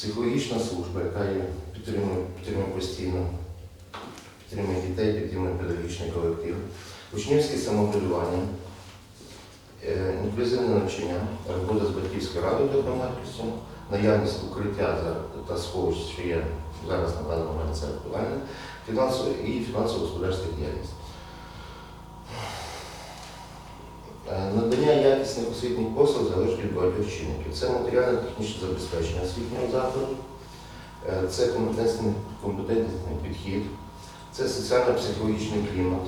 психологічна служба, яка є підтримує, підтримує постійно, підтримує дітей, підтримує педагогічний колектив, учнівське самоврядування, е, інклюзивне навчання, робота з батьківською радою та громадськістю, наявність укриття та сховищ, що є зараз на даний момент це фінансово і фінансово-господарська діяльність. Е, Надання якісних освітніх послуг залежить від багатьох чинників. Це матеріально-технічне забезпечення освітнього закладу, е, це компетентний, компетентний підхід, це соціально-психологічний клімат,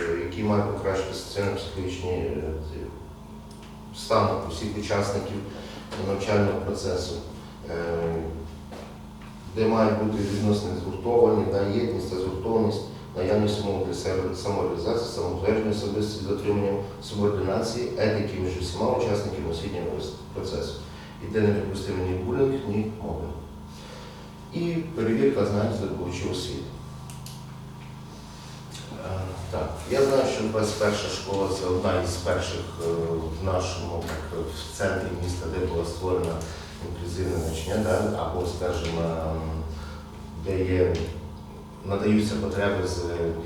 е, який має покращити соціально-психологічний е, стан усіх учасників навчального процесу, е, де мають бути відносини згуртовані, єдність та згуртованість, наявність умов для себе- самореалізації, самоутвердження особистості дотриманням субординації, етики між усіма учасниками освітнього процесу. І де не допустимо ні булінг, ні мовлення. І перевірка знань здобувачів освіти. Е, Так, я знаю, що 21 школа це одна із перших е, в нашому в центрі міста, де була створена інклюзивне навчання, або, скажімо, де є, надаються потреби з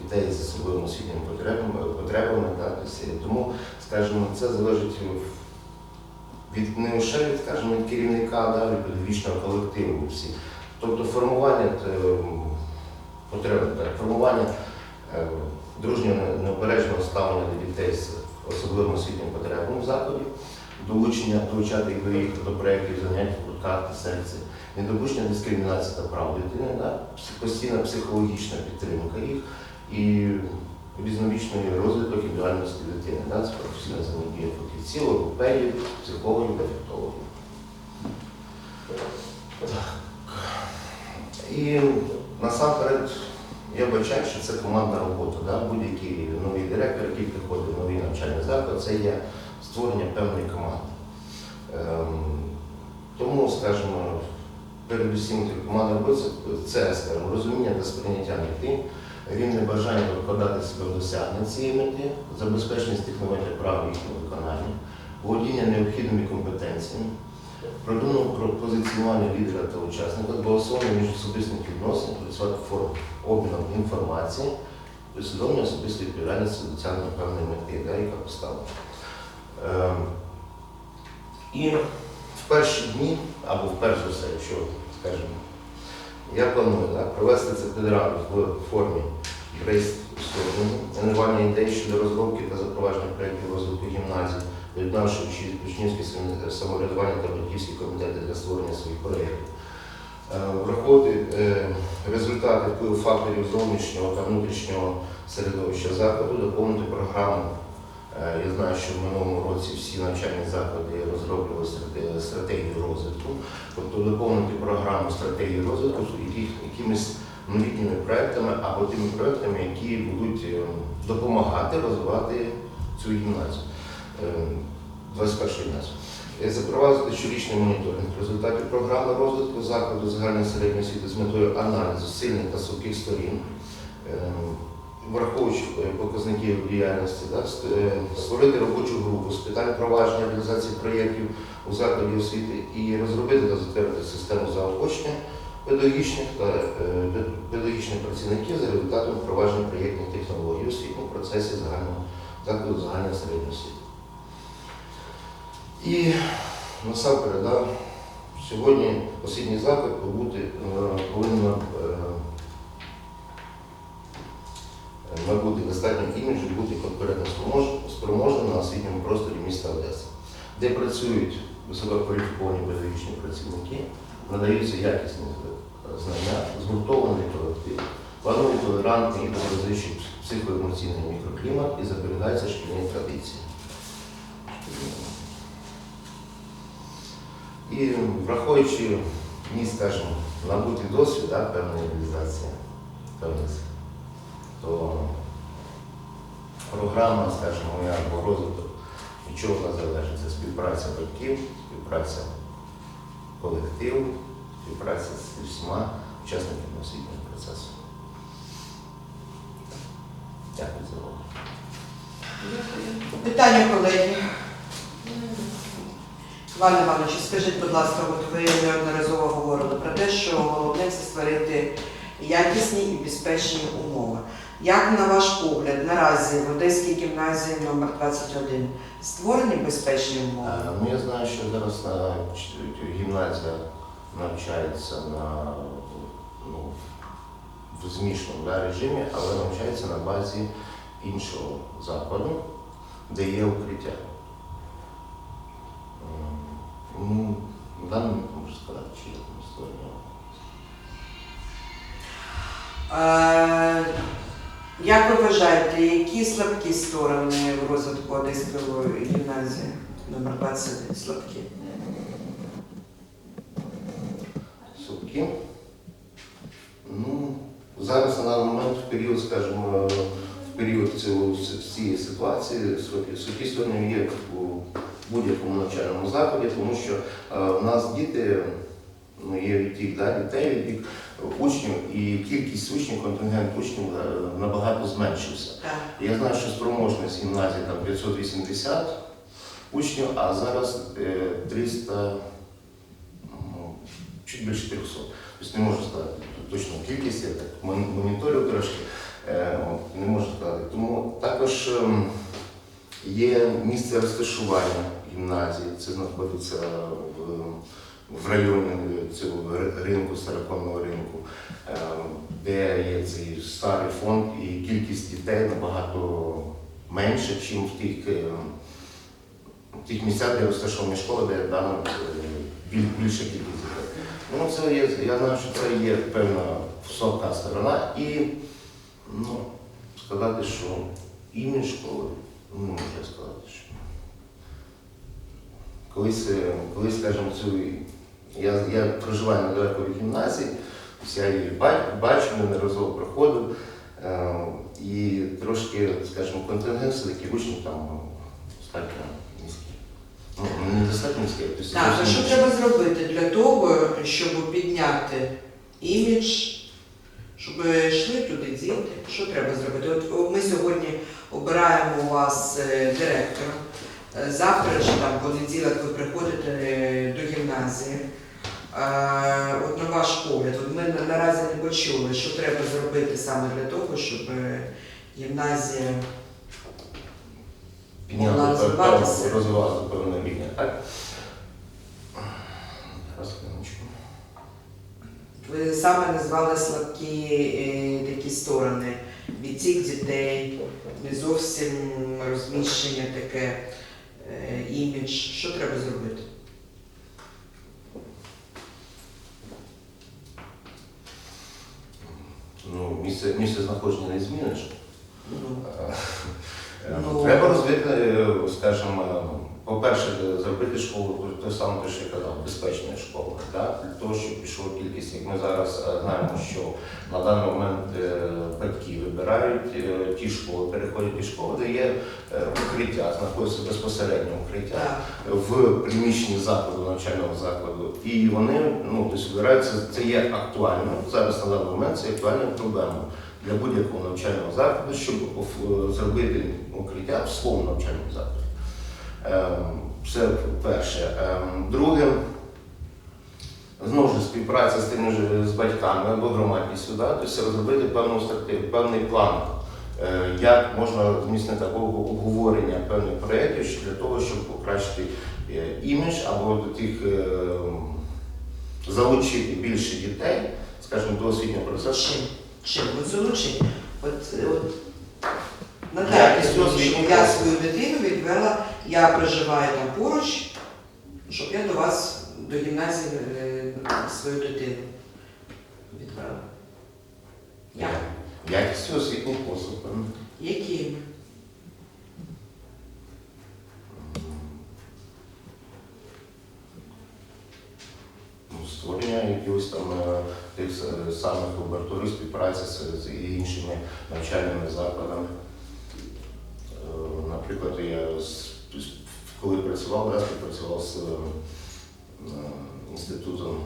дітей з особливими освітніми потребами, потребами так, тому, скажімо, це залежить від не лише від, скажімо, від керівника, да, від педагогічного колективу всі. Тобто формування е, потреби, формування е, дружнього не- неупередженого ставлення до дітей з особливими освітніми потребами в закладі, долучення, долучати їх до їх до проєктів занять гуртках та недопущення дискримінації та прав дитини, да, постійна психологічна підтримка їх і різнобічний розвиток індивідуальності дитини, да, це професійна взаємодія фахівців, логопедів, психологів. Так. І насамперед я бачаю, що це командна робота. Да? Будь-який новий директор, який приходить в новий навчальний заклад, це є створення певної команди. Ем, тому, скажімо, передусім команда роботи це скажімо, розуміння та сприйняття мети, рівне бажання викладати себе в досягнення цієї мети, забезпеченість технології права їхнього виконання, володіння необхідними компетенціями, продумано про позиціонування лідера та учасника, збалансовування між особистих відносин, працювати форм обміну інформації, усвідомлення особистої відповідальності досягнення певної мети, яка поставлена. Ем, і перші дні, або в перш за все, якщо, скажімо, я планую так, провести це федераль в формі брейстормінгу, генерування ідей щодо розробки та запровадження проєктів розвитку гімназії, доєднавши учні- учнівське самоврядування та батьківські комітети для створення своїх проєктів. Е, Враховувати е, результати впливу факторів зовнішнього та внутрішнього середовища закладу, доповнити програму. Е, Я знаю, що в минулому році всі навчальні заклади розроблювали стратегію розвитку, тобто доповнити програму стратегії розвитку якимись новітніми проектами або тими проектами, які будуть е, допомагати розвивати цю гімназію. Е, 21 гімназію. Е, Запровадити щорічний моніторинг результатів програми розвитку закладу загальної середньої освіти з метою аналізу сильних та слабких сторін, е, враховуючи е, показники діяльності, да, е, створити робочу групу з питань провадження реалізації проєктів у закладі освіти і розробити та затвердити систему заохочення педагогічних та е, педагогічних працівників за результатами впровадження проєктних технологій у освітньому процесі загального закладу загальної середньої освіти. І насамперед, да, сьогодні освітній заклад повинен е, набути достатньо іміджу бути конкурентно спроможним на освітньому просторі міста Одеси, де працюють висококваліфіковані педагогічні працівники, надаються якісні знання, згуртований колектив, плановий толерантний і доброзичний психоемоційний мікроклімат і зберігаються шкільні традиції. І враховуючи мій, скажімо, набутий досвід, да, певна реалізація певних, то програма, скажімо, або розвиток, від чого вона залежить? Це співпраця батьків, співпраця колективу, співпраця з всіма учасниками освітнього процесу. Дякую за увагу. Питання, колеги. Пане Івановичу, скажіть, будь ласка, от ви неодноразово говорили про те, що головне це створити якісні і безпечні умови. Як на ваш погляд, наразі в Одеській гімназії номер 21 створені безпечні умови? Е, Ну, я знаю, що зараз на ч- гімназія навчається на ну, в змішаному да, режимі, але навчається на базі іншого закладу, де є укриття. Ем, Ну, дані не можу сказати, чи є там створення. Як ви вважаєте, які слабкі сторони в розвитку Одеської гімназії номер 21 слабкі? Сутки. Ну, зараз на даний момент в період, скажімо, в період цієї ситуації сутки сторони є у будь-якому навчальному закладі, тому що е, в нас діти, є відтік да, дітей, відтік учнів, і кількість учнів, контингент учнів е, набагато зменшився. Так. Я знаю, що спроможність гімназії там 580 учнів, а зараз е, 300, ну, чуть більше 300. Тобто не можу сказати точну кількість, я так мон- моніторю трошки, е, не можу сказати. Тому також ем, є місце розташування гімназії, це знаходиться в, в районі цього ринку, староконного ринку, е, де є цей старий фонд і кількість дітей набагато менше, ніж в тих, е, в тих місцях, де розташовані школи, де дана е, біль- більша кількість дітей. Ну, це є, я знаю, що це є певна висока сторона і ну, сказати, що імідж школи, ну, не можу сказати, що колись, колись скажімо, цю, я, я проживаю недалеко від гімназії, ось я її ба- бачу, неодноразово проходив. Е, І трошки, скажімо, контингент все-таки учнів там ну, достатньо низький. Ну, не достатньо низький, а тобто Так, а що треба зробити для того, щоб підняти імідж, щоб йшли туди діти? Що треба зробити? От ми сьогодні обираємо у вас е, директора. Е, Завтра чи там понеділок ви приходите е, до гімназії. Е, От на ваш погляд, от ми наразі не почули, що треба зробити саме для того, щоб е, гімназія Могла розвиватися. розвивалася до певного рівня. Так? Ви саме назвали слабкі е, такі сторони. Відтік дітей, не зовсім розміщення таке, імідж. Що треба зробити? Ну, місце, місце знаходження не зміниш. Ну, Е, Ну. Треба розвити, е, скажімо, е, по-перше, зробити школу, те саме, те, що я казав, безпечною школою. Да? Для того, щоб пішла кількість, як ми зараз е, знаємо, що на даний момент е, батьки вибирають е, ті школи, переходять ті школи, де є укриття, знаходиться безпосередньо укриття в приміщенні закладу, навчального закладу. І вони ну, тобто, вибираються, це є актуально. Зараз на даний момент це є актуальною проблемою для будь-якого навчального закладу, щоб зробити укриття в своєму навчальному закладі. Ем, Це перше. Ем, Друге, знову ж співпраця з тими ж з батьками або громадністю, да? тобто розробити певну стратегію, певний план, е, як можна зміцнити або обговорення певних проєктів для того, щоб покращити е, імідж або до тих е, залучити більше дітей, скажімо, до освітнього процесу. Чим? Залучити. От, от Якість щоб я свою дитину відвела, я проживаю там поруч, щоб я до вас, до гімназії е, свою дитину відвела. Як? Якістю освітніх послуг. Які? Ну, створення якихось там е, тих самих лабораторій співпраці з іншими навчальними закладами. Наприклад, я коли працював, да, співпрацював з е, інститутом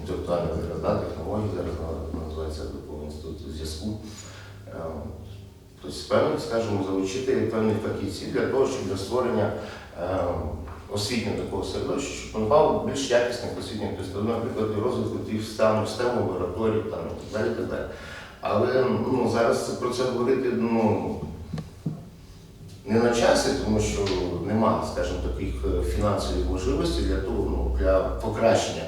інтелектуальних да, технологій, зараз називається такий інститут зв'язку. Тобто, скажімо, залучити певних фахівців для того, щоб для створення е, освітнього такого середовища, щоб формував більш якісних освітніх представників, наприклад, розвитку тих стану, систем лабораторій там, і так далі. так далі. Але ну, зараз про це говорити ну, не на часі, тому що немає, скажімо, таких е, фінансових можливостей для того, ну, для покращення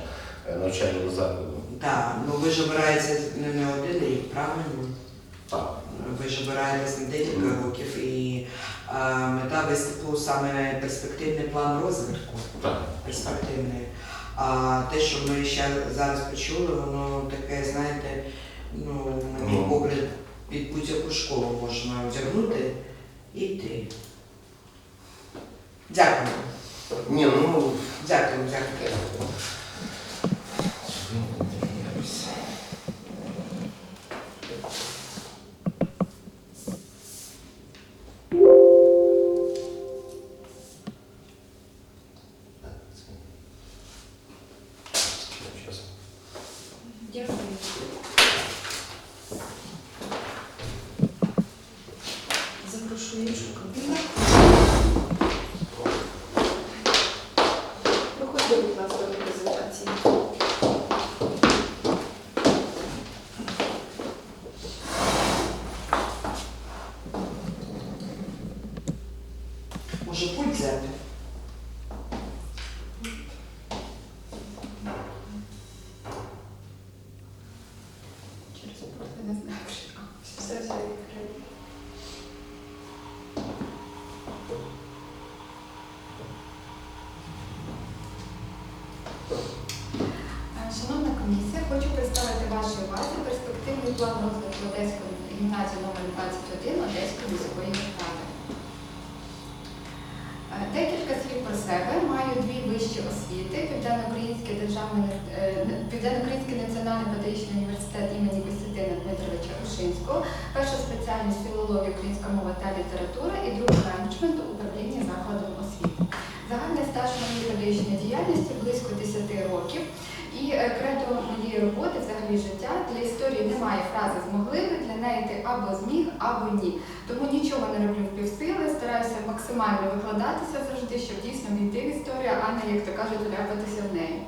е, навчального закладу. Так, ну ви ж обираєтеся не не один рік, правильно? Так. Ви ж обираєтесь на декілька років і е, мета виступу саме перспективний план розвитку. Так. перспективний. А те, що ми ще зараз почули, воно таке, знаєте, ну, на мій Ну. погляд, під будь-яку школу можна одягнути і ти. Дякую. Ні, ну Дякую, дякую. Запрошую іншу кабіну. Проходьте, будь ласка, до презентації. Може пульт взяти? Через порт, я не знаю. А, Все, все, відкрию. Е, Шановна комісія, хочу представити вашій увазі перспективний план розвитку Одеської гімназії номер 21 Одеської міської ради. Е, Декілька слів про себе. Маю дві вищі освіти: Південно-Український державний е, Південно-Український національний педагогічний університет імені Костянтина Дмитровича Ушинського, перша спеціальність філологія, українська мова та література і друга менеджмент управління закладом освіти. Загальний стаж моєї педагогічної діяльності близько 10 років. І е, кредо моєї роботи, взагалі життя, для історії немає фрази змогли для неї ти або зміг, або ні. Тому нічого не роблю в півсили, стараюся максимально викладатися завжди, щоб дійсно війти в історію, а не, як то кажуть, вляпатися в неї.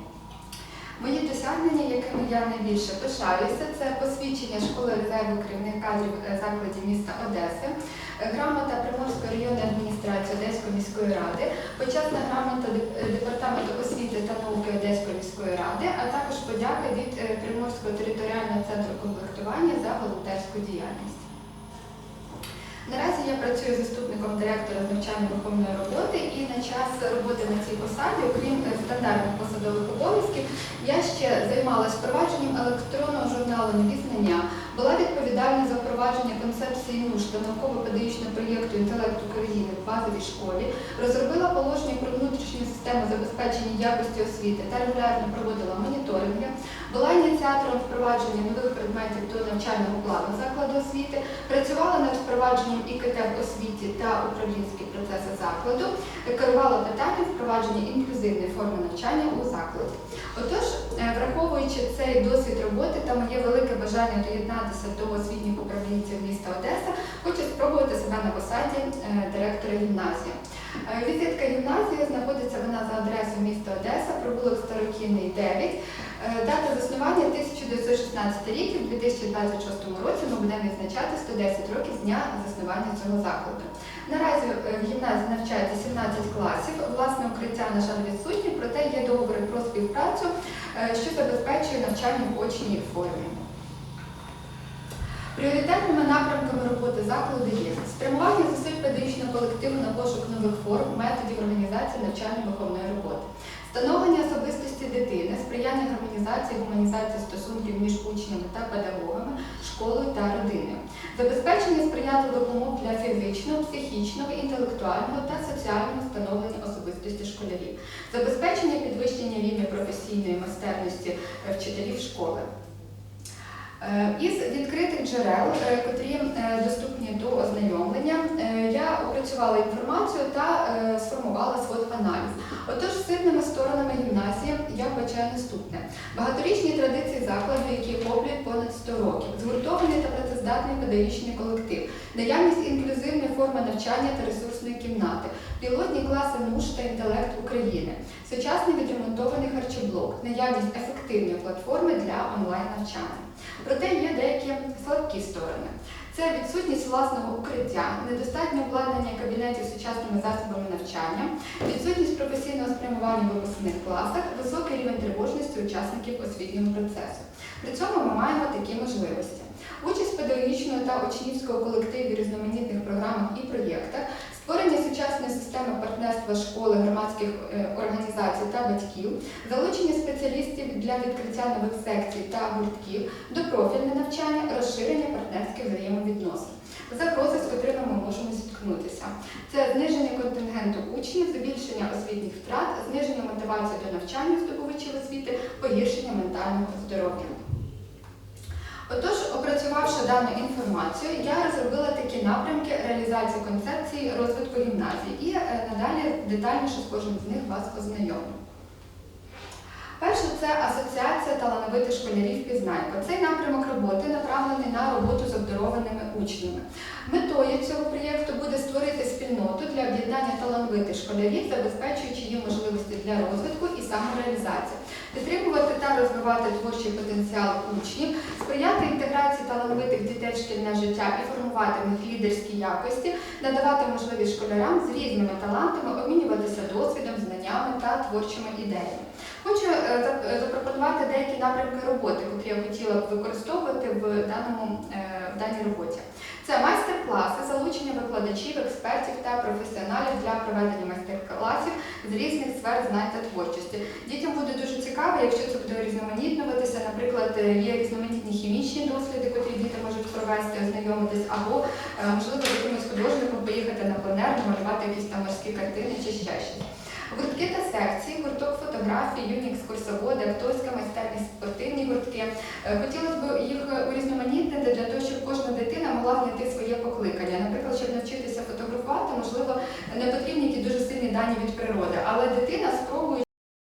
Мої досягнення, якими я найбільше пишаюся, це посвідчення школи резерву керівних кадрів е, закладів міста Одеси, е, грамота Приморської районної адміністрації Одеської міської ради, почесна грамота е, департаменту освіти та науки Одеської міської ради, а також подяка від Приморського територіального центру комплектування за волонтерську діяльність. Наразі я працюю заступником директора з навчально-виховної роботи і на час роботи на цій посаді, окрім е, стандартних посадових обов'язків, я ще займалася впровадженням електронного журналу «Нові знання», була відповідальна за впровадження концепції НУШ та науково-педагогічного проєкту інтелект України в базовій школі, розробила положення про внутрішню систему забезпечення якості освіти та регулярно проводила моніторинги, була ініціатором впровадження нових предметів до навчального плану закладу освіти, працювала над впровадженням ІКТ в освіті та управлінські процеси закладу, керувала питанням впровадження інклюзивної форми навчання у закладі. Отож, е, враховуючи цей досвід роботи та моє велике бажання доєднатися до освітніх управлінців міста Одеса, хочу спробувати себе на посаді е, директора гімназії. Е, Візитка гімназії знаходиться вона за адресою міста Одеса, провулок Старокінний 9. Е, Дата заснування 1916 рік і в 2026 році ми будемо відзначати 110 років з дня заснування цього закладу. Наразі е, в гімназії навчається 17 класів. Власне укриття, на жаль, відсутні, проте є договори про співпрацю, е, що забезпечує навчання в очній формі. Пріоритетними напрямками роботи закладу є спрямування зусиль педагогічного колективу на пошук нових форм, методів організації навчально-виховної роботи, встановлення особистості дитини, сприяння гармонізації, гуманізації стосунків між учнями та педагогами, школою та родиною, забезпечення сприятливих умов для фізичного, психічного, інтелектуального та соціального становлення особистості школярів, забезпечення підвищення рівня професійної майстерності е, вчителів школи. Е, Із відкритих джерел, е, котрі е, доступні до ознайомлення, я опрацювала інформацію та сформувала свод аналіз. Отож, сильними сторонами гімназії я вбачаю наступне: багаторічні традиції закладу, які охоплюють понад 100 років, згуртований та працездатний педагогічний колектив, наявність інклюзивної форми навчання та ресурсної кімнати, пілотні класи НУШ та інтелект України, сучасний відремонтований харчоблок, наявність ефективної платформи для онлайн-навчання. Проте є деякі слабкі сторони. Це відсутність власного укриття, недостатнє обладнання кабінетів сучасними засобами навчання, відсутність професійного спрямування в випускних класах, високий рівень тривожності учасників освітнього процесу. При цьому ми маємо такі можливості. Участь педагогічного та учнівського колективів різноманітних програмах і проєктах, створення сучасної системи партнерства школи, громадських е, організацій та батьків, залучення спеціалістів для відкриття нових секцій та гуртків, допрофільне навчання, розширення партнерських взаємовідносин. Загрози, з котрими ми можемо зіткнутися. Це зниження контингенту учнів, збільшення освітніх втрат, зниження мотивації до навчання здобувачів освіти, погіршення ментального здоров'я. Отож, опрацювавши дану інформацію, я розробила такі напрямки реалізації концепції розвитку гімназії і е, надалі детальніше з кожним з них вас ознайомлю. Перше це асоціація талановитих школярів Пізнайко. Цей напрямок роботи направлений на роботу з обдарованими учнями. Метою цього проєкту буде створити спільноту для об'єднання талановитих школярів, забезпечуючи їм можливості для розвитку і самореалізації, підтримувати та розвивати творчий потенціал учнів, сприяти інтеграції талановитих дітей в шкільне життя і формувати в них лідерські якості, надавати можливість школярам з різними талантами обмінюватися досвідом, знаннями та творчими ідеями. Хочу е, е, запропонувати деякі напрямки роботи, які я хотіла б використовувати в даному е, в даній роботі. Це майстер-класи, залучення викладачів, експертів та професіоналів для проведення майстер-класів з різних сфер знань та творчості. Дітям буде дуже цікаво, якщо це буде різноманітнуватися. Наприклад, є різноманітні хімічні досліди, котрі діти можуть провести, ознайомитись, або можливо якимось художником поїхати на пленер, намалювати якісь там морські картини чи ще щось. Гуртки та секції, гурток фотографії, юні екскурсоводи, акторська майстерність, спортивні гуртки. Е, Хотілося б їх урізноманітнити для того, щоб кожна дитина могла знайти своє покликання. Наприклад, щоб навчитися фотографувати, можливо, не потрібні ті дуже сильні дані від природи, але дитина, спробуючи